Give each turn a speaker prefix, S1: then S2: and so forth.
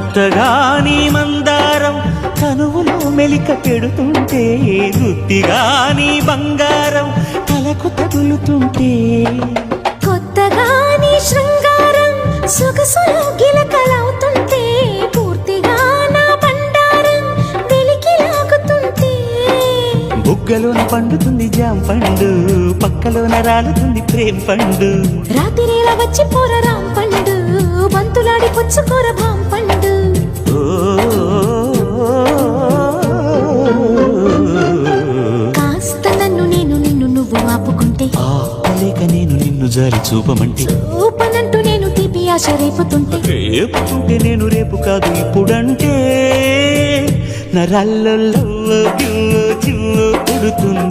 S1: కొత్తగా నీ మందారం తనువులో మెలిక పెడుతుంటే గుత్తిగా నీ బంగారం తలకు తగులుతుంటే?
S2: కొత్తగా నీ శృంగారం సొగసులో గిలకలవుతుంటే పూర్తిగా నా బండారం వెలికి లాగుతుంటే.
S1: బుగ్గలోన పండుతుంది జాం పండు పక్కలోన రాలుతుంది ప్రేమ పండు.
S2: రాత్రిలా వచ్చి పోర రాం పండు బంతులాడి పుచ్చుకోర భాం పండు. ఆపుకుంటే.
S1: ఆపలేక నేను నిన్ను జారి చూపమంటే.
S2: ఊపనంటూ నేను తీపి ఆశ రేపుతుంటే.
S1: రేపుతుంటే నేను రేపు కాదు ఇప్పుడంటే. నరాల్లో పుడుతుంది